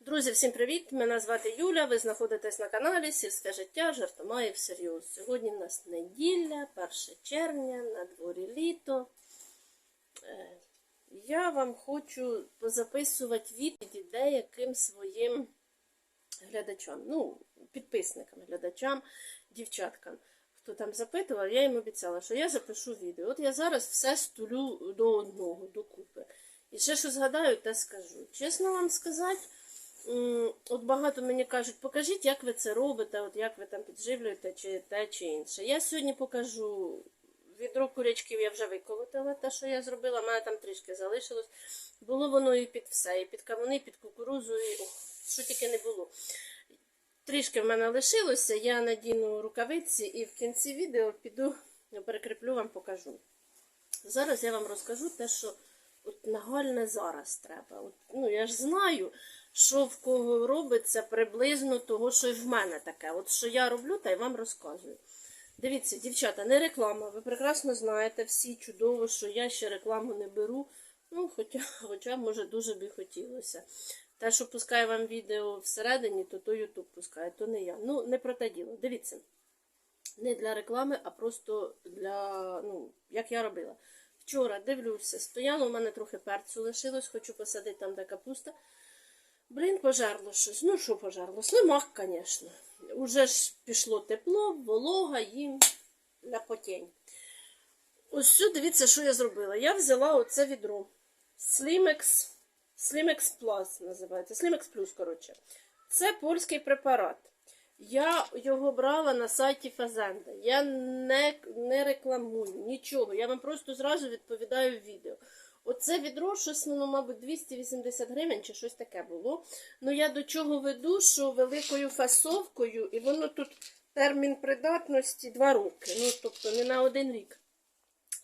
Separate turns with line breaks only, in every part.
Друзі, всім привіт! Мене звати Юля. Ви знаходитесь на каналі Сільське життя жартомає всерйоз. Сьогодні в нас неділя, 1 червня, на дворі літо. Е, Я вам хочу позаписувати відповіді деяким своїм глядачам, ну, підписникам, глядачам, дівчаткам. Хто там запитував, я їм обіцяла, що я запишу відео. От я зараз все стулю до одного, докупи. І ще що згадаю, те скажу. Чесно вам сказати, от багато мені кажуть, покажіть, як ви це робите, от як ви там підживлюєте, чи те, чи інше. Я сьогодні покажу відро курячків, я вже виколотила те, що я зробила, в мене там трішки залишилось. Було воно і під все, і під кавуни, і під кукурузу, і ох, що тільки не було. Трішки в мене лишилося, я надіну рукавиці і в кінці відео піду, перекріплю вам, покажу. Зараз я вам розкажу те, що от нагальне зараз треба. От, ну, я ж знаю, що в кого робиться приблизно того, що і в мене таке. От що я роблю, та й вам розказую. Дивіться, дівчата, не реклама. Ви прекрасно знаєте всі чудово, що я ще рекламу не беру. Ну, хоча, хоча може, дуже би хотілося. Те, що пускає вам відео всередині, то то Ютуб пускає, то не я. Ну, не про те діло. Дивіться. Не для реклами, а просто для, ну, як я робила. Вчора дивлюся, стояло у мене трохи перцю лишилось, хочу посадити там, де капуста. Блін, пожарло щось. Ну, що пожарло? Слимак, звісно. Уже ж пішло тепло, волога, їм ляпотень. Ось сюди дивіться, що я зробила. Я взяла оце відро. Slimex, Slimex Plus називається. Slimex Plus, коротше. Це польський препарат. Я його брала на сайті Фазенда. Я не, не рекламую нічого. Я вам просто зразу відповідаю в відео. Оце відро, щось, ну, мабуть, 280 гривень чи щось таке було. Ну я до чого веду, що великою фасовкою, і воно тут термін придатності 2 роки. Ну, тобто не на один рік.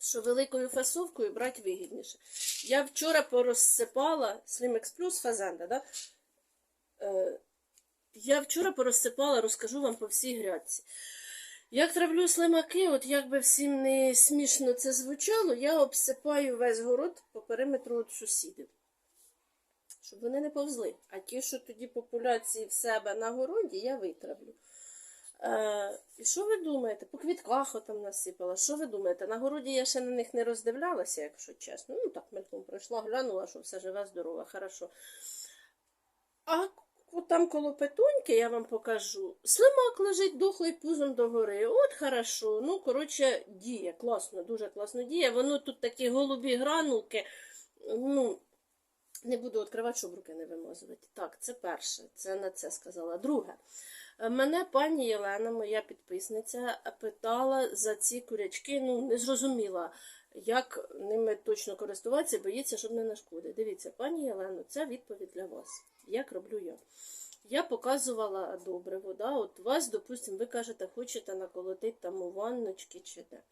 Що великою фасовкою брати вигідніше. Я вчора порозсипала Slimex Plus Фазенда, да? Е, я вчора порозсипала, розкажу вам по всій грядці. Як травлю слимаки, от як би всім не смішно це звучало, я обсипаю весь город по периметру від сусідів. Щоб вони не повзли. А ті, що тоді популяції в себе на городі, я витравлю. Е, і що ви думаєте? По квітках отам насипала. Що ви думаєте? На городі я ще на них не роздивлялася, якщо чесно. Ну так мельком пройшла, глянула, що все живе, здорове, хорошо. А от там коло петуньки я вам покажу. Слимак лежить дохлий пузом догори. От хорошо. Ну, коротше, діє. Класно, дуже класно діє. Воно тут такі голубі гранулки. Ну, не буду відкривати, щоб руки не вимазувати. Так, це перше. Це на це сказала. Друге. Мене пані Єлена, моя підписниця, питала за ці курячки. Ну, не зрозуміла, як ними точно користуватися, боїться, щоб не нашкодити. Дивіться, пані Єлено, це відповідь для вас. Як роблю я? Я показувала добре вода. От вас, допустимо, ви кажете, хочете наколотити там у ванночки чи де.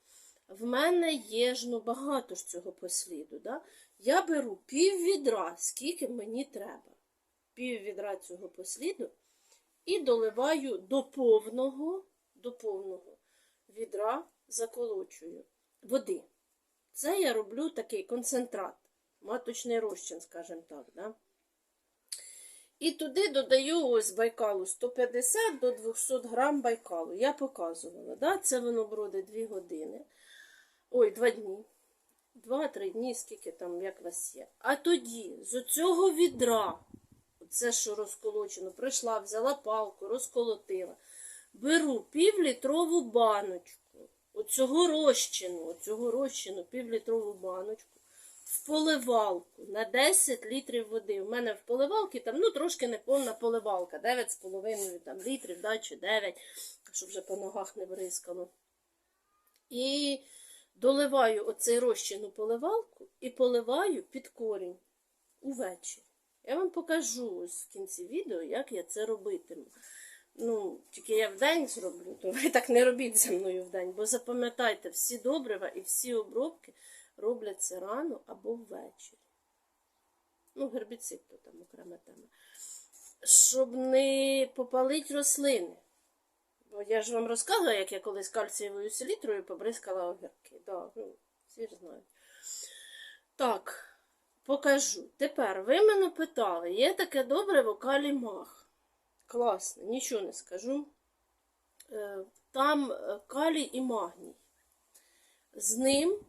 В мене є ж ну багато ж цього посліду. Да? Я беру пів відра, скільки мені треба. Пів відра цього посліду і доливаю до повного, до повного відра, заколочую води. Це я роблю такий концентрат, маточний розчин, скажімо так. Да? І туди додаю ось байкалу 150 до 200 грам байкалу. Я показувала. Да? Це воно бродить 2 години. Ой, 2 дні. 2-3 дні, скільки там, як вас є. А тоді з цього відра, це, що розколочено, прийшла, взяла палку, розколотила. Беру півлітрову баночку. Оцього розчину, оцього розчину, півлітрову баночку поливалку на 10 літрів води. У мене в поливалці там ну, трошки неповна поливалка, 9,5 там, літрів, да, чи 9, щоб вже по ногах не бризкало. І доливаю оцей розчин у поливалку і поливаю під корінь увечері. Я вам покажу ось в кінці відео, як я це робитиму. Ну, тільки я вдень зроблю, то ви так не робіть зі мною вдень, бо запам'ятайте, всі добрива і всі обробки робляться рано або ввечері. Ну, гербіцид то там окрема тема. Щоб не попалити рослини. Бо я ж вам розказувала, як я колись кальцієвою селітрою побризкала огірки. Да, ну, всі ж знають. Так, покажу. Тепер ви мене питали, є таке добре вокалі мах. Класно, нічого не скажу. Е, Там е, калій і магній. З ним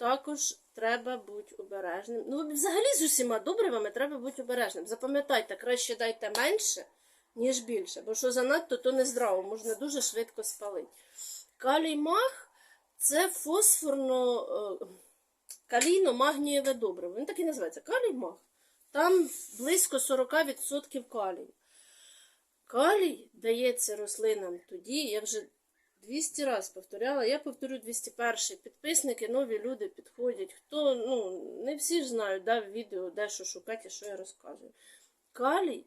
також треба бути обережним. Ну, взагалі з усіма добривами треба бути обережним. Запам'ятайте, краще дайте менше, ніж більше. Бо що занадто, то не здраво, можна дуже швидко спалити. Калій маг це фосфорно е, калійно-магнієве добриво. Він так і називається калій маг. Там близько 40% калію. Калій дається рослинам тоді, я вже 200 разів повторяла, я повторю 201 Підписники, нові люди підходять. Хто, ну, не всі ж знають, да, в відео, де що шукати, що я розказую. Калій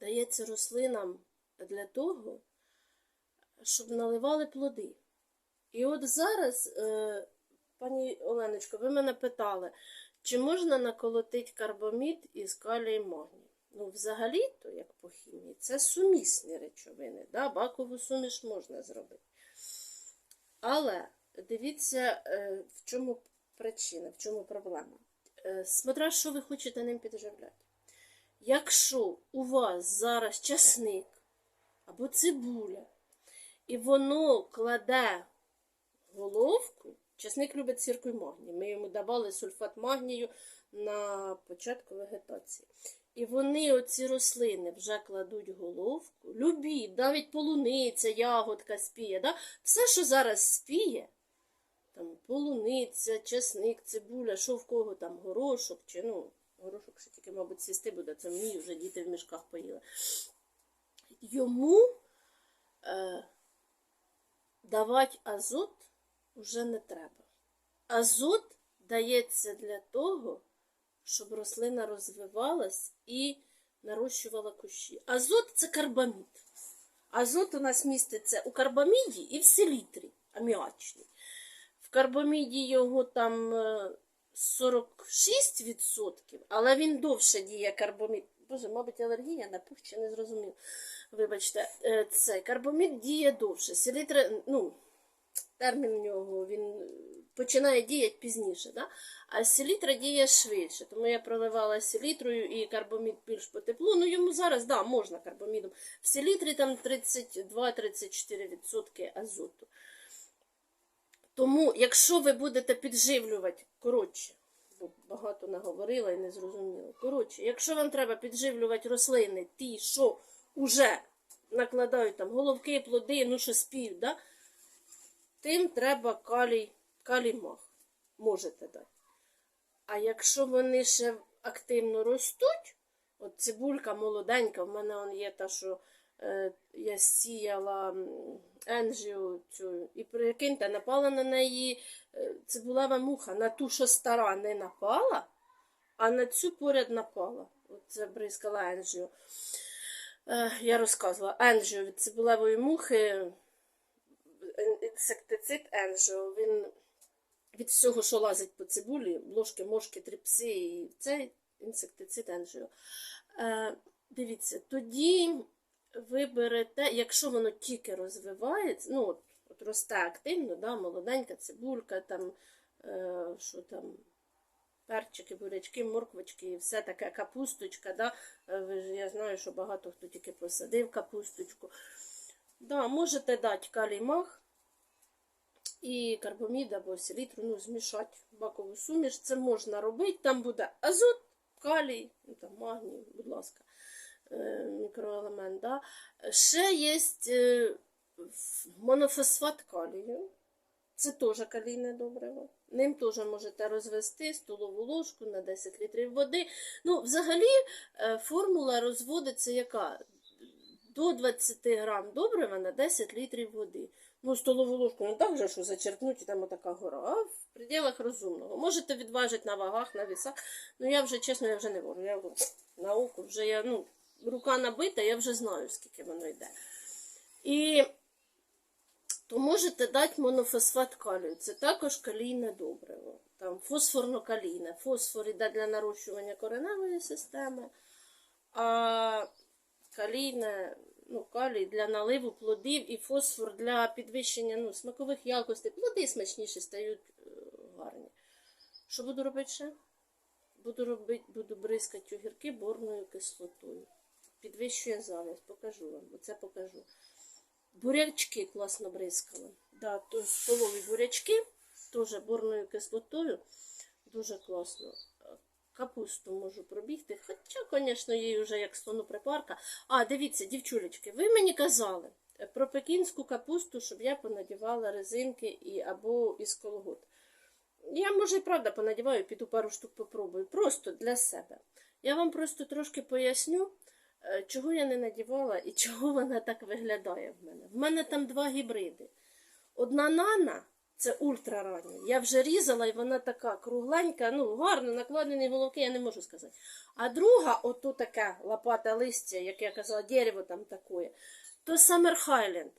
дається рослинам для того, щоб наливали плоди. І от зараз, е, пані Оленочко, ви мене питали, чи можна наколотити карбамід із калієм магнію? Ну, взагалі-то, як по хімії, це сумісні речовини. Да? Бакову суміш можна зробити. Але дивіться, е, в чому причина, в чому проблема. Е, Смотря, що ви хочете ним підживляти. Якщо у вас зараз часник або цибуля, і воно кладе головку, часник любить сірку і магній. Ми йому давали сульфат магнію на початку вегетації. І вони, оці рослини, вже кладуть головку. Любі, навіть полуниця, ягодка спіє. Да? Все, що зараз спіє, там полуниця, чесник, цибуля, що в кого там, горошок, чи ну, горошок ще тільки, мабуть, свісти буде, це мені вже діти в мішках поїли. Йому е, давати азот вже не треба. Азот дається для того, щоб рослина розвивалась і нарощувала кущі. Азот це карбамід. Азот у нас міститься у карбаміді і в селітрі аміачній. В карбаміді його там е, 46%, але він довше діє карбамід. Боже, мабуть, алергія на пух не зрозумів. Вибачте, е, це карбамід діє довше. Селітра, ну, термін у нього він е, починає діяти пізніше. Да? А селітра діє швидше. Тому я проливала селітрою і карбамід більш по теплу. Ну йому зараз да, можна карбамідом. В селітрі там 32-34% азоту. Тому, якщо ви будете підживлювати, коротше, бо багато наговорила і не зрозуміла. Коротше, якщо вам треба підживлювати рослини, ті, що вже накладають там головки, плоди, ну що спів, да? тим треба калій, калій мах. Можете дати. А якщо вони ще активно ростуть, от цибулька молоденька, в мене он є та, що е, я сіяла енжіо цю, і прикиньте, напала на неї е, цибулева муха, на ту, що стара, не напала, а на цю поряд напала. Оце бризкала енжіо. Е, я розказувала, енжіо від цибулевої мухи, ін- інсектицид енжіо, він від всього, що лазить по цибулі, ложки, мошки, тріпси, і цей інсектицид енжіо. Е, дивіться, тоді ви берете, якщо воно тільки розвивається, ну от, от росте активно, да, молоденька цибулька, там, е, що там, перчики, бурячки, морквочки, і все таке, капусточка, да, е, я знаю, що багато хто тільки посадив капусточку. Да, можете дати калій-мах і карбамід або селітру, ну, змішати в бакову суміш. Це можна робити. Там буде азот, калій, ну, там, магній, будь ласка, е, мікроелемент. Да. Ще є е, монофосфат калію. Це теж калійне добриво. Ним теж можете розвести столову ложку на 10 літрів води. Ну, взагалі, е, формула розводиться яка? До 20 грам добрива на 10 літрів води. Ну, столову ложку не так же, що зачерпнуть і там отака гора, а в пределах розумного. Можете відважити на вагах, на вісах. Ну я вже, чесно, я вже не можу. Я на око вже я, ну, рука набита, я вже знаю, скільки воно йде. І то можете дати монофосфат калію. Це також калійне добриво. Там фосфорно-калійне. Фосфор йде для нарощування кореневої системи, а калійне, ну, калій для наливу плодів і фосфор для підвищення ну, смакових якостей. Плоди смачніші стають е, гарні. Що буду робити ще? буду робити, буду бризкати огірки борною кислотою. Підвищує завість, покажу вам, оце покажу. Бурячки класно бризкала. Да, то столові бурячки, теж борною кислотою. Дуже класно. Капусту можу пробігти. Хоча, звісно, їй вже як слону припарка. А, дивіться, дівчулечки, ви мені казали е, про пекінську капусту, щоб я понадівала резинки і, або із колгот. Я, може, і правда понадіваю, піду пару штук попробую. Просто для себе. Я вам просто трошки поясню, е, чого я не надівала і чого вона так виглядає в мене. В мене там два гібриди. Одна нана це ультрарання. Я вже різала, і вона така кругленька, ну, гарно накладені головки, я не можу сказати. А друга, ото таке лопата листя, як я казала, дерево там таке, то Summer Highland.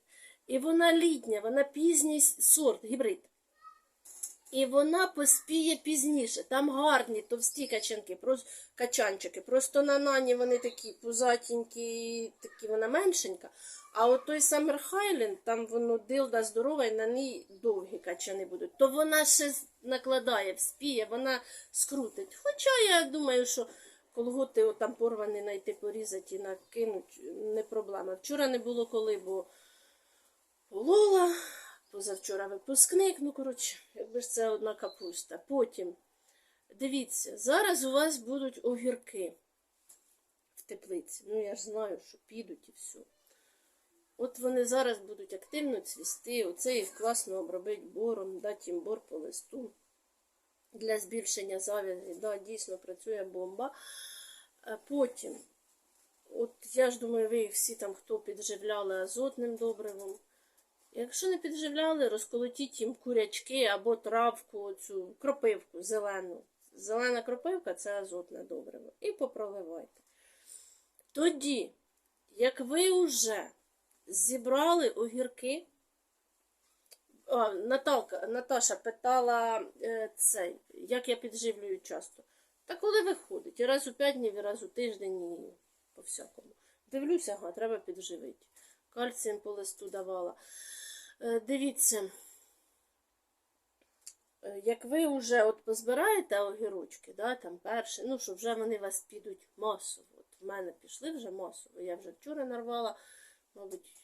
І вона літня, вона пізній сорт, гібрид. І вона поспіє пізніше. Там гарні товсті качанки, просто качанчики. Просто на нані вони такі пузатенькі, такі вона меншенька. А от той Summer Highland, там воно дилда здорова, і на ній довгі качани будуть. То вона ще накладає, вспіє, вона скрутить. Хоча я думаю, що колготи от там порвані знайти, порізати і накинуть не проблема. Вчора не було коли, бо полола. Позавчора випускник, ну, коротше, якби ж це одна капуста. Потім, дивіться, зараз у вас будуть огірки в теплиці. Ну, я ж знаю, що підуть і все. От вони зараз будуть активно цвісти, оце їх класно обробити бором, дати їм бор по листу для збільшення завязі. Да, дійсно працює бомба. А потім, от я ж думаю, ви їх всі там, хто підживляли азотним добривом. Якщо не підживляли, розколотіть їм курячки або травку, цю кропивку зелену. Зелена кропивка це азотне добриво. І попроливайте. Тоді, як ви вже зібрали огірки, а, Наталка, Наташа питала е, цей, як я підживлюю часто. Та коли виходить? І раз у п'ять днів, і раз у тиждень, і по всякому. Дивлюся, ага, треба підживити. Кальцієм по листу давала. Е, Дивіться, е, як ви вже от позбираєте огірочки, да, там перші, ну, що вже вони вас підуть масово. От в мене пішли вже масово. Я вже вчора нарвала, мабуть,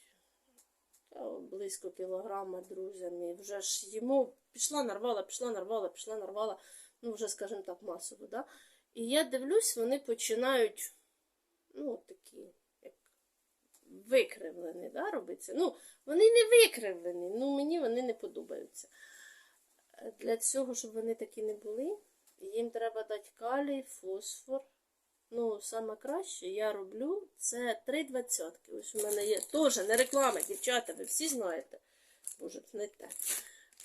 близько кілограма друзям. І вже ж їмо, пішла, нарвала, пішла, нарвала, пішла, нарвала, ну, вже, скажімо так, масово. Да? І я дивлюсь, вони починають, ну, такі, як викривлені, да, робиться. Ну, вони не викривлені, ну мені вони не подобаються. Е, Для цього, щоб вони такі не були, їм треба дати калій, фосфор. Ну, саме краще я роблю це 3 двадцятки. Ось у мене є теж не реклама, дівчата, ви всі знаєте. Боже, не те.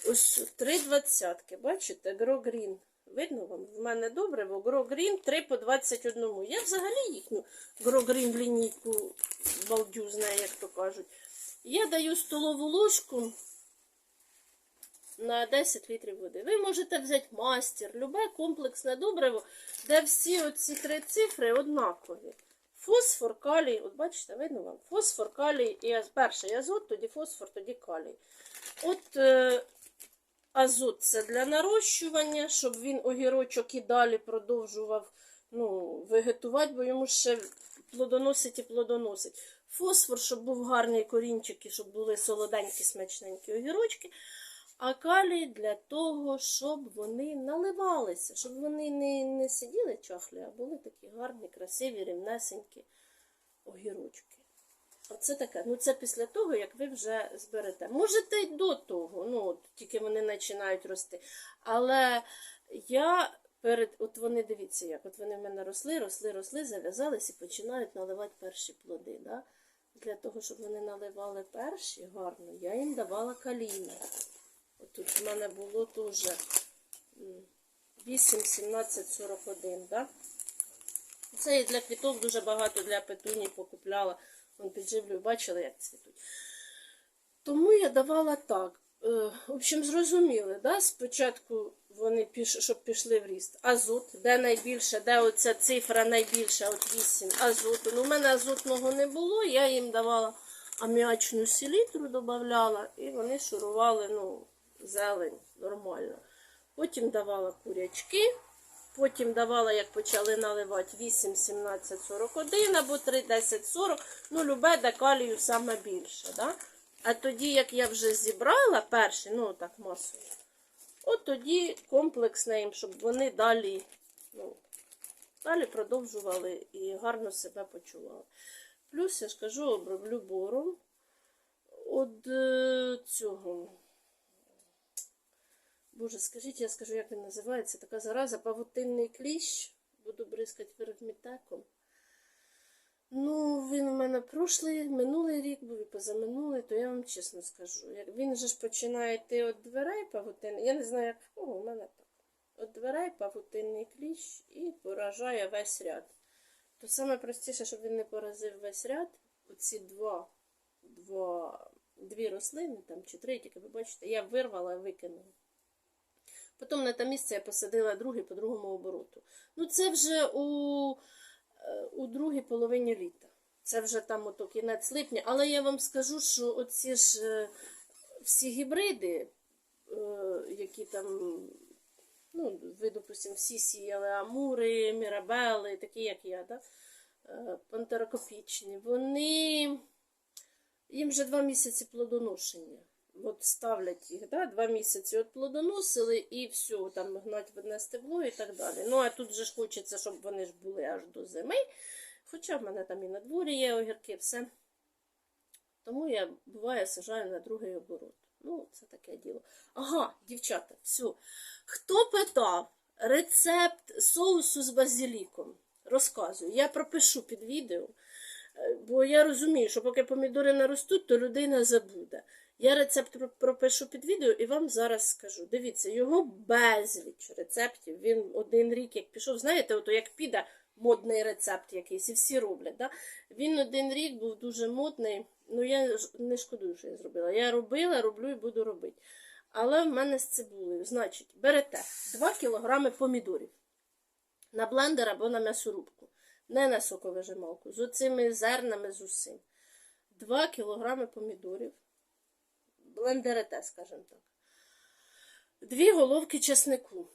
Ось 3 двадцятки, бачите, Green. Видно вам? В мене добре, бо Green 3 по 21. Я взагалі їхню Grow Green лінійку балдю знаю, як то кажуть. Я даю столову ложку на 10 літрів води. Ви можете взяти мастер, любе комплексне добриво, де всі оці три цифри однакові. Фосфор, калій, от бачите, видно вам? Фосфор, калій і перший азот, тоді фосфор, тоді калій. От е, азот це для нарощування, щоб він огірочок і далі продовжував ну, вегетувати, бо йому ще плодоносить і плодоносить. Фосфор, щоб був гарний корінчик і щоб були солоденькі, смачненькі огірочки. А калій для того, щоб вони наливалися, щоб вони не, не сиділи чахлі, а були такі гарні, красиві, рівнесенькі огірочки. Оце таке. Ну, це після того, як ви вже зберете. Можете й до того, ну, тільки вони починають рости. Але я перед, от вони дивіться, як от вони в мене росли, росли, росли, зав'язались і починають наливати перші плоди. Да? Для того, щоб вони наливали перші гарно, я їм давала каліна. Тут в мене було теж м, 8, 17, 41, да? Це і для квіток дуже багато для петуній покупляла. Вон підживлюю, бачили, як цвітуть. Тому я давала так. Е, В общем, зрозуміли, да? спочатку вони піш, щоб пішли в ріст. Азот, де найбільше, де оця цифра найбільша, от 8 азоту. Ну, у мене азотного не було, я їм давала аміачну селітру, додавала, і вони шурували, ну, зелень нормально. Потім давала курячки, Потім давала, як почали наливати 8, 17, 41 або 3, 10, 40. Ну, любе, де калію саме більше. Да? А тоді, як я вже зібрала перший, ну так масово, от тоді комплексно їм, щоб вони далі, ну, далі продовжували і гарно себе почували. Плюс я ж кажу, оброблю бором від е, цього. Боже, скажіть, я скажу, як він називається. Така зараза, павутинний кліщ. Буду бризкати вермітеком. Ну, він у мене прошлий, минулий рік був і позаминулий, то я вам чесно скажу. Він же ж починає йти від дверей павутинний. Я не знаю, як кого, у мене так. Від дверей павутинний кліщ і поражає весь ряд. То саме простіше, щоб він не поразив весь ряд, оці два, два, дві рослини, там чи три, тільки ви бачите, я вирвала і викинула. Потім на те місце я посадила другий по другому обороту. Ну, це вже у, е, у другій половині літа. Це вже там ото кінець липня. Але я вам скажу, що оці ж е, всі гібриди, е, які там, ну, ви, допустимо, всі сіяли амури, мірабели, такі, як я, да? пантерокопічні, вони їм вже два місяці плодоношення. От ставлять їх, да, два місяці от плодоносили і все, там гнать в одне стебло і так далі. Ну, а тут же ж хочеться, щоб вони ж були аж до зими. Хоча в мене там і на дворі є огірки, все. Тому я буває сажаю на другий оборот. Ну, це таке діло. Ага, дівчата, все. Хто питав рецепт соусу з базиліком? Розказую. Я пропишу під відео. Е, Бо я розумію, що поки помідори не ростуть, то людина забуде. Я рецепт пропишу під відео і вам зараз скажу. Дивіться, його безліч рецептів. Він один рік як пішов. Знаєте, ото як піде модний рецепт якийсь, і всі роблять. Да? Він один рік був дуже модний. Ну я не шкодую, що я зробила. Я робила, роблю і буду робити. Але в мене з цибулею. Значить, берете 2 кг помідорів на блендер або на м'ясорубку. Не на соковижималку. З оцими зернами, з усім. 2 кг помідорів. Блендерете, скажімо так. Дві головки чеснику.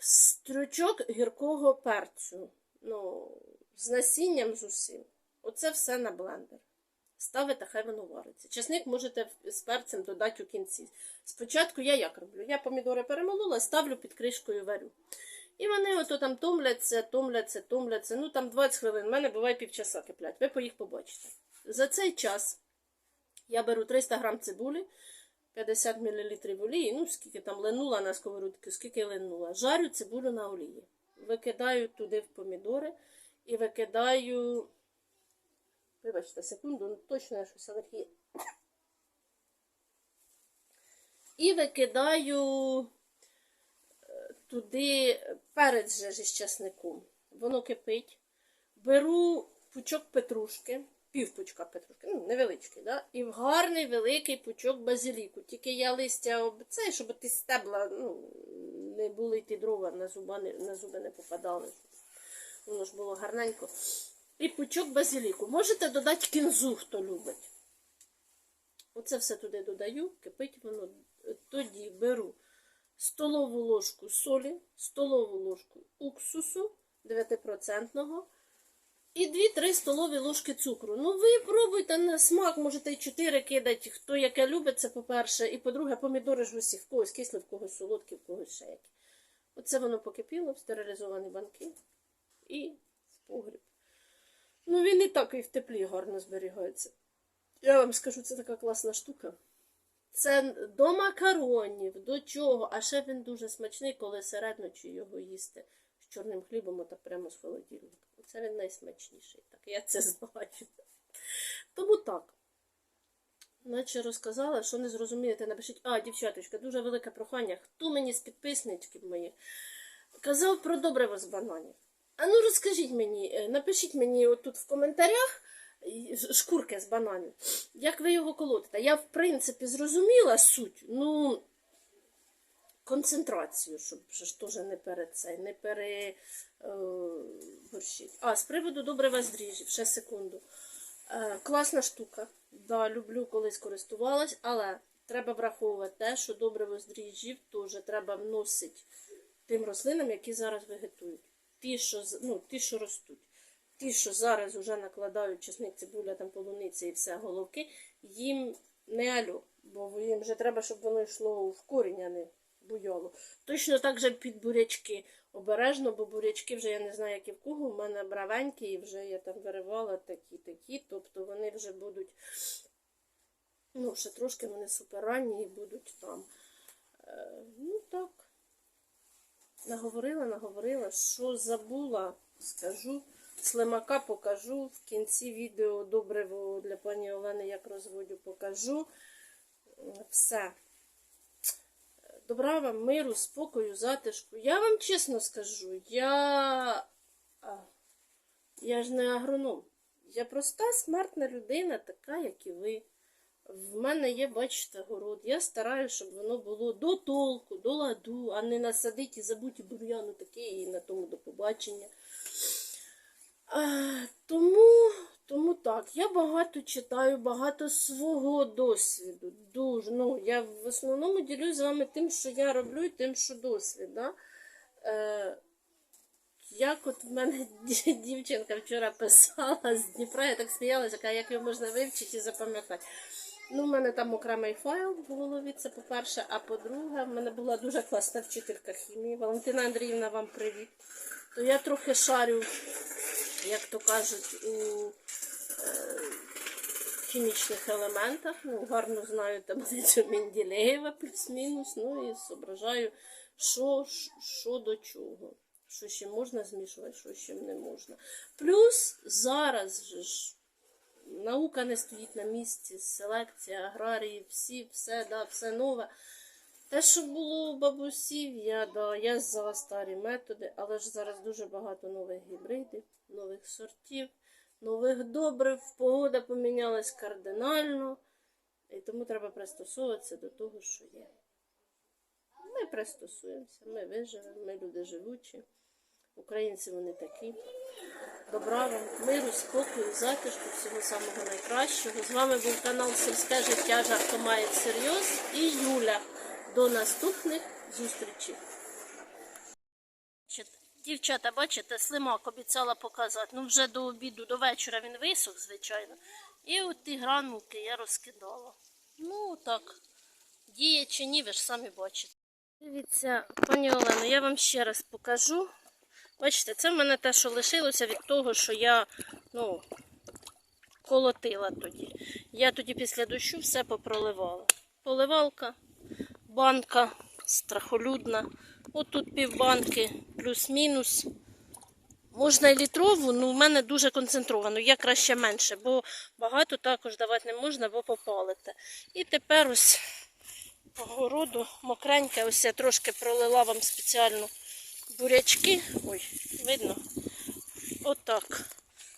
Стручок гіркого перцю. Ну, з насінням з усім. Оце все на блендер. Ставите, хай воно вариться. Чесник можете з перцем додати у кінці. Спочатку я як роблю? Я помідори перемолола, ставлю під кришкою варю. І вони ото там томляться, томляться, томляться. Ну там 20 хвилин. У мене буває півчаса киплять. Ви по їх побачите. За цей час я беру 300 грам цибулі, 50 мл олії, ну скільки там ленула на сковородку, скільки ленула. Жарю цибулю на олії. Викидаю туди в помідори і викидаю. Вибачте, секунду, ну точно я щось алергія. І викидаю е, туди перець же із часником. Воно кипить. Беру пучок петрушки, пів пучка петрушки, ну, невеличкий, да? і гарний великий пучок базиліку. Тільки я листя об це, щоб ті стебла ну, не були ті дрова на, зуба, на зуби не попадали. Воно ж було гарненько. І пучок базиліку. Можете додати кінзу, хто любить. Оце все туди додаю, кипить воно. Тоді беру столову ложку солі, столову ложку уксусу 9% і 2-3 столові ложки цукру. Ну, ви пробуйте на смак, можете і 4 кидати, хто яке любить, це по-перше. І по-друге, помідори ж усі, в когось кислі, в когось солодкі, в когось ще які. Оце воно покипіло в стерилізовані банки і в погріб. Ну, він і так і в теплі гарно зберігається. Я вам скажу, це така класна штука. Це до макаронів, до чого, а ще він дуже смачний, коли середночі його їсти чорним хлібом, отак прямо з холодильника. Це він найсмачніший. Так, я це знаю. Тому так. Наче розказала, що не зрозумієте, напишіть, а, дівчаточка, дуже велике прохання. Хто мені з підписничків моїх казав про добриво з бананів? А ну розкажіть мені, е, напишіть мені отут в коментарях шкурки з бананів. Як ви його колотите? Я, в принципі, зрозуміла суть, ну концентрацію, щоб теж не перед цей, не переборщить. А, з приводу добрива з дріжджів, ще секунду. Е, класна штука. Да, люблю, колись користувалась, але треба враховувати те, що добриво з теж треба вносити тим рослинам, які зараз вегетують. Ті, що, ну, ті, що ростуть. Ті, що зараз вже накладають чесник, цибуля, там полуниця і все головки, їм не альо, бо їм вже треба, щоб воно йшло в корінь, а не буйоло. Точно так же під бурячки. Обережно, бо бурячки вже я не знаю, які в кого. У мене бравенькі, і вже я там виривала такі, такі. Тобто вони вже будуть, ну, ще трошки вони суперранні і будуть там. Е, ну так. Наговорила, наговорила, що забула, скажу. Слимака покажу. В кінці відео добриво для пані Олени, як розводю, покажу. Е, Все. Добра вам миру, спокою, затишку. Я вам чесно скажу, я. Я ж не агроном. Я проста смертна людина, така, як і ви. В мене є, бачите, город. Я стараюся, щоб воно було до толку, до ладу, а не насадити і забути бур'яну таке і на тому до побачення. А, тому, тому так, я багато читаю, багато свого досвіду. Дуже. Ну, я в основному ділюсь з вами тим, що я роблю, і тим, що досвід. Да? Е, як от в мене дівчинка вчора писала з Дніпра, я так сміялася, як його можна вивчити і запам'ятати. Ну, в мене там окремий файл в голові, це по-перше. А по-друге, в мене була дуже класна вчителька хімії. Валентина Андріївна, вам привіт. То я трохи шарю, як то кажуть, у е, хімічних елементах. Ну, гарно знаю таблицю Менделєєва плюс-мінус. Ну і зображаю, що, що до чого. Що ще можна змішувати, що ще не можна. Плюс зараз же ж наука не стоїть на місці, селекція, аграрії, всі, все, да, все нове. Те, що було у бабусів, я, да, я за старі методи, але ж зараз дуже багато нових гібридів, нових сортів, нових добрив, погода помінялась кардинально, і тому треба пристосовуватися до того, що є. Ми пристосуємося, ми виживемо, ми люди живучі. Українці вони такі. Добра вам, миру, спокою, затишку, всього самого найкращого. З вами був канал Сільське життя Жарко має всерйоз і Юля. До наступних зустрічей. Дівчата, бачите, слимак обіцяла показати. Ну, вже до обіду, до вечора він висох, звичайно. І от ті гранулки я розкидала. Ну, так. Діє чи ні, ви ж самі бачите. Дивіться, пані Олено, я вам ще раз покажу. Бачите, це в мене те, що лишилося від того, що я ну, колотила тоді. Я тоді після дощу все попроливала. Поливалка, банка страхолюдна. От тут півбанки плюс-мінус. Можна і літрову, ну в мене дуже концентровано. Я краще менше, бо багато також давати не можна, бо попалите. І тепер ось по городу мокреньке, ось я трошки пролила вам спеціально бурячки. Ой, видно? Отак.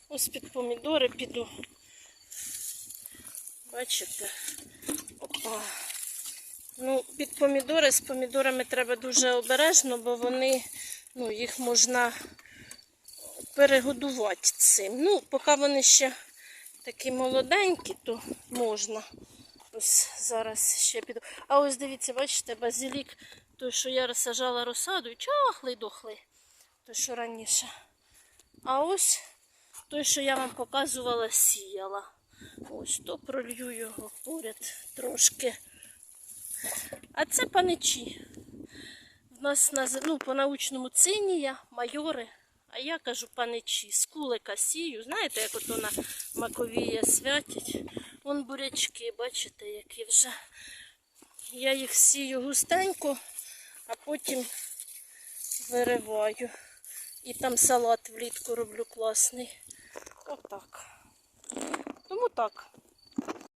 Ось під помідори піду. Бачите? Опа. Ну, під помідори з помідорами треба дуже обережно, бо вони, ну, їх можна перегодувати цим. Ну, поки вони ще такі молоденькі, то можна. Ось зараз ще піду. А ось дивіться, бачите, базилік, той, що я розсажала розсаду, і чахлий дохлий, той, що раніше. А ось той, що я вам показувала, сіяла. Ось то пролью його поряд трошки. А це паничі. В нас на, ну, по-научному цинія, майори. А я кажу паничі, з кулика сію. Знаєте, як ото на маковія святять. Вон бурячки, бачите, які вже. Я їх сію густенько, а потім вириваю. І там салат влітку роблю класний. Отак. Тому так.